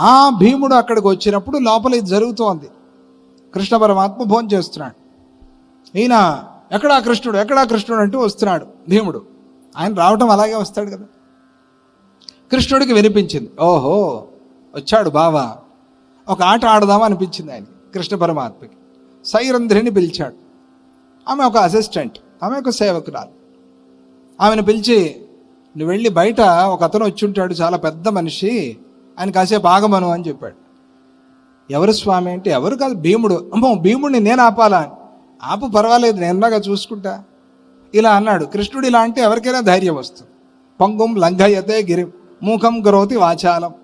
ఆ భీముడు అక్కడికి వచ్చినప్పుడు లోపల ఇది జరుగుతోంది. కృష్ణ పరమాత్మ భోజనం చేస్తున్నాడు. ఈయన ఎక్కడా కృష్ణుడు ఎక్కడా కృష్ణుడు అంటూ వస్తున్నాడు భీముడు. ఆయన రావటం అలాగే వస్తాడు కదా. కృష్ణుడికి వినిపించింది ఓహో వచ్చాడు బావా. ఒక ఆట ఆడదామా అనిపించింది ఆయనకి కృష్ణ పరమాత్మకి. సైరంధ్రిని పిలిచాడు. ఆమె ఒక అసిస్టెంట్ ఆమె ఒక సేవకురాలు. ఆమెను పిలిచి నువ్వు వెళ్ళి బయట ఒక అతను వచ్చి ఉంటాడు చాలా పెద్ద మనిషి. ఆయన కాసేపు ఆగమను అని చెప్పాడు. ఎవరు స్వామి అంటే ఎవరు కాదు భీముడు. అమ్మో భీముడిని నేను ఆపాలా? ఆపు పర్వాలేదు నేనుగా చూసుకుంటా? ఇలా అన్నాడు. కృష్ణుడు ఇలా అంటే ఎవరికైనా ధైర్యం వస్తుంది. పంగుం లంఘయతే గిరి మూకం గరోతి వాచాలం.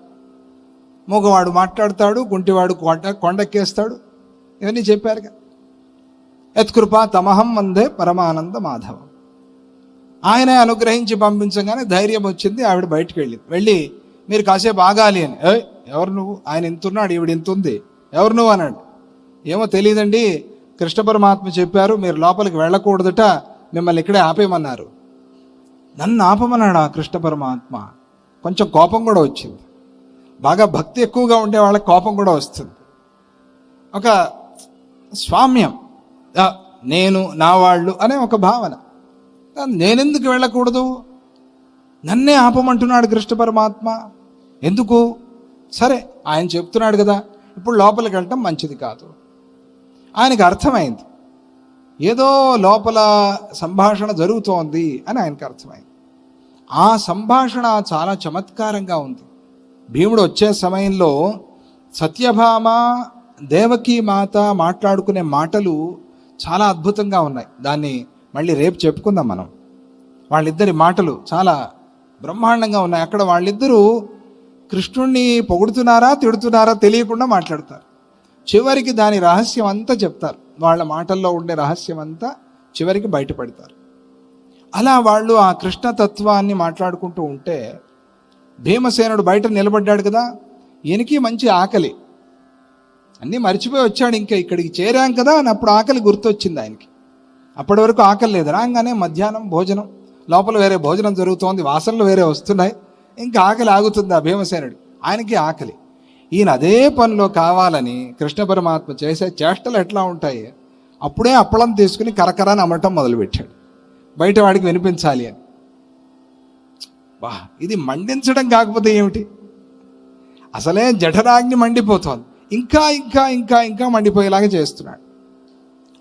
మూగవాడు మాట్లాడతాడు గుంటివాడు కొండ కొండెక్కేస్తాడు. ఇవన్నీ చెప్పారుగా. యత్కృప తమహం వందే పరమానంద మాధవం. ఆయనే అనుగ్రహించి పంపించగానే ధైర్యం వచ్చింది ఆవిడ బయటికి వెళ్ళింది. వెళ్ళి మీరు కాసేపు ఆగాలి అని. ఎవరు నువ్వు? ఆయన ఇంతున్నాడు ఈవిడ ఇంత ఉంది ఎవరు నువ్వు అన్నాడు. ఏమో తెలియదండి కృష్ణ పరమాత్మ చెప్పారు మీరు లోపలికి వెళ్ళకూడదట మిమ్మల్ని ఇక్కడే ఆపేయమన్నారు. నన్ను ఆపమన్నాడు ఆ కృష్ణ పరమాత్మ? కొంచెం కోపం కూడా వచ్చింది. బాగా భక్తి ఎక్కువగా ఉండే వాళ్ళకి కోపం కూడా వస్తుంది. ఒక స్వామ్యం. నేను నా వాళ్ళు అనే ఒక భావన. నేనెందుకు వెళ్ళకూడదు? నన్నే ఆపమంటున్నాడు కృష్ణ పరమాత్మ. ఎందుకు? సరే ఆయన చెప్తున్నాడు కదా ఇప్పుడు లోపలికి వెళ్ళటం మంచిది కాదు. ఆయనకు అర్థమైంది. ఏదో లోపల సంభాషణ జరుగుతోంది అని ఆయనకు అర్థమైంది. ఆ సంభాషణ చాలా చమత్కారంగా ఉంది. భీముడు వచ్చే సమయంలో సత్యభామ దేవకీ మాత మాట్లాడుకునే మాటలు చాలా అద్భుతంగా ఉన్నాయి. దాన్ని మళ్ళీ రేపు చెప్పుకుందాం మనం. వాళ్ళిద్దరి మాటలు చాలా బ్రహ్మాండంగా ఉన్నాయి. అక్కడ వాళ్ళిద్దరూ కృష్ణుణ్ణి పొగుడుతున్నారా తిడుతున్నారా తెలియకుండా మాట్లాడతారు. చివరికి దాని రహస్యం అంతా చెప్తారు. వాళ్ళ మాటల్లో ఉండే రహస్యం అంతా చివరికి బయటపడతారు. అలా వాళ్ళు ఆ కృష్ణతత్వాన్ని మాట్లాడుకుంటూ ఉంటే భీమసేనుడు బయట నిలబడ్డాడు కదా ఈయనకి మంచి ఆకలి. అన్నీ మర్చిపోయి వచ్చాడు ఇంకా ఇక్కడికి చేరాం కదా అని అప్పుడు ఆకలి గుర్తొచ్చింది ఆయనకి. అప్పటి వరకు ఆకలి లేదు. రాగానే మధ్యాహ్నం భోజనం. లోపల వేరే భోజనం జరుగుతోంది. వాసనలు వేరే వస్తున్నాయి. ఇంకా ఆకలి ఆగుతుంది ఆ భీమసేనుడు. ఆయనకి ఆకలి. ఈయన అదే పనిలో కావాలని కృష్ణ పరమాత్మ చేసే చేష్టలు ఎట్లా ఉంటాయి? అప్పుడే అప్పളം తీసుకుని కరకరాని అమ్మటం మొదలుపెట్టాడు. బయట వాడికి వినిపించాలి అని. బా ఇది మండించడం కాకపోతే ఏమిటి? అసలే జఠరాగ్ని మండిపోతోంది. ఇంకా ఇంకా ఇంకా ఇంకా మండిపోయేలాగా చేస్తున్నాడు.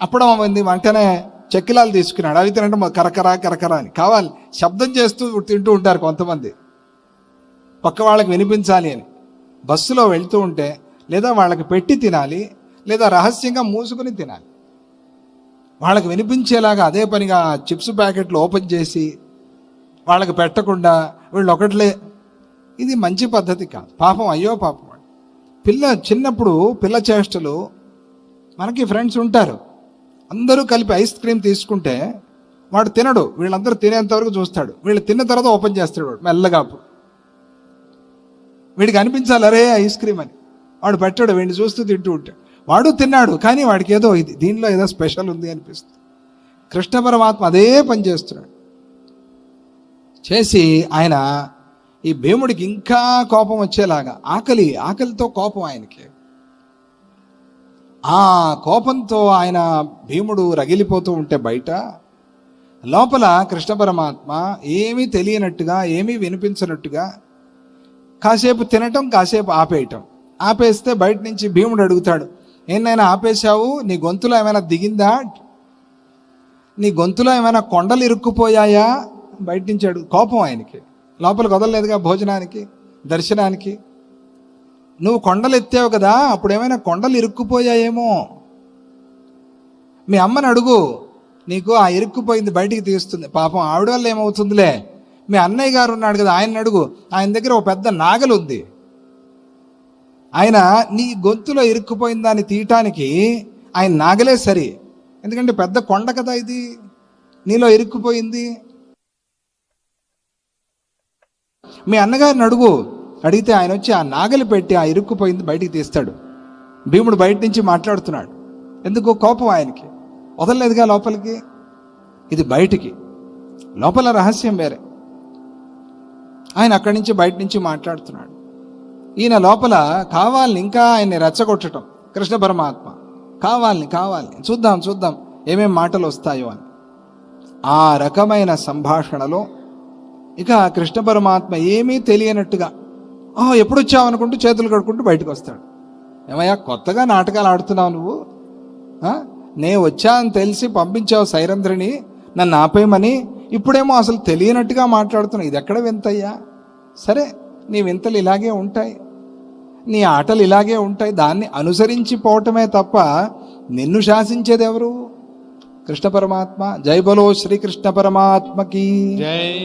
అప్పుడు మంది వెంటనే చెక్కిలాలు తీసుకున్నాడు. అవి తినడం కరకరా కరకరా అని. కావాలి శబ్దం చేస్తూ తింటూ ఉంటారు కొంతమంది. పక్క వాళ్ళకి వినిపించాలి అని. బస్సులో వెళ్తూ ఉంటే లేదా వాళ్ళకి పెట్టి తినాలి లేదా రహస్యంగా మూసుకుని తినాలి. వాళ్ళకి వినిపించేలాగా అదే పనిగా చిప్స్ ప్యాకెట్లు ఓపెన్ చేసి వాళ్ళకి పెట్టకుండా వీళ్ళు ఒకట్లే. ఇది మంచి పద్ధతి కాదు. పాపం అయ్యో పాపం పిల్ల చిన్నప్పుడు పిల్ల చేష్టలు మనకి ఫ్రెండ్స్ ఉంటారు. అందరూ కలిపి ఐస్ క్రీమ్ తీసుకుంటే వాడు తినడు. వీళ్ళందరూ తినేంత వరకు చూస్తాడు. వీళ్ళు తిన్న తర్వాత ఓపెన్ చేస్తాడు వాడు. మెల్లగా అప్పుడు. వీడికి అనిపించాలి అరే ఐస్ క్రీమ్ అని. వాడు పెట్టాడు వీడిని చూస్తూ తింటూ ఉంటాడు. వాడు తిన్నాడు కానీ వాడికి ఏదో ఇది దీనిలో ఏదో స్పెషల్ ఉంది అనిపిస్తుంది. కృష్ణ పరమాత్మ అదే పని చేస్తున్నాడు. చేసి ఆయన ఈ భీముడికి ఇంకా కోపం వచ్చేలాగా ఆకలి ఆకలితో కోపం ఆయనకి. ఆ కోపంతో ఆయన భీముడు రగిలిపోతూ ఉంటే బయట లోపల కృష్ణ పరమాత్మ ఏమీ తెలియనట్టుగా ఏమీ వినిపించనట్టుగా కాసేపు తినటం కాసేపు ఆపేయటం. ఆపేస్తే బయట నుంచి భీముడు అడుగుతాడు ఏనైనా ఆపేశావు? నీ గొంతులో ఏమైనా దిగిందా? నీ గొంతులో ఏమైనా కొండలు ఇరుక్కుపోయాయా? బయట నుంచి అడుగు కోపం ఆయనకి. లోపలికి వదలలేదుగా భోజనానికి దర్శనానికి. నువ్వు కొండలు ఎత్తావు కదా అప్పుడు ఏమైనా కొండలు ఇరుక్కుపోయాయేమో. మీ అమ్మని అడుగు నీకు ఆ ఇరుక్కుపోయింది బయటికి తీస్తుంది. పాపం ఆవిడ వల్ల ఏమవుతుందిలే? మీ అన్నయ్య గారు ఉన్నాడు కదా ఆయన అడుగు. ఆయన దగ్గర ఒక పెద్ద నాగలు ఉంది. ఆయన నీ గొంతులో ఇరుక్కుపోయిన దాన్ని తీయటానికి ఆయన నాగలే సరి. ఎందుకంటే పెద్ద కొండ కదా ఇది. నీలో ఇరుక్కుపోయింది. మీ అన్నగారిని అడుగు. అడిగితే ఆయన వచ్చి ఆ నాగలి పెట్టి ఆ ఇరుక్కుపోయింది బయటికి తీస్తాడు. భీముడు బయట నుంచి మాట్లాడుతున్నాడు. ఎందుకు కోపం ఆయనకి. వదలలేదుగా లోపలికి? ఇది బయటికి. లోపల రహస్యం వేరే. ఆయన అక్కడి నుంచి బయట నుంచి మాట్లాడుతున్నాడు. ఈయన లోపల కావాలని ఇంకా ఆయన్ని రెచ్చగొట్టడం కృష్ణ పరమాత్మ. కావాలని కావాలని. చూద్దాం చూద్దాం ఏమేం మాటలు వస్తాయో అని. ఆ రకమైన సంభాషణలో ఇక కృష్ణ పరమాత్మ ఏమీ తెలియనట్టుగా ఓ ఎప్పుడు వచ్చావు అనుకుంటూ చేతులు కడుక్కుంటూ బయటకు వస్తాడు ఏమయ్యా కొత్తగా నాటకాలు ఆడుతున్నావు నువ్వు? నేను నే వచ్చా అని తెలిసి పంపించావు సైరంధ్రిని నన్ను ఆపేయమని ఇప్పుడేమో అసలు తెలియనట్టుగా మాట్లాడుతున్నావు. ఇది ఎక్కడ వింతయ్యా? సరే నీ వింతలు ఇలాగే ఉంటాయి. నీ ఆటలు ఇలాగే ఉంటాయి. దాన్ని అనుసరించి పోవటమే తప్ప నిన్ను శాసించేది ఎవరు? కృష్ణ పరమాత్మ. జై బలో శ్రీకృష్ణ పరమాత్మకి. జై.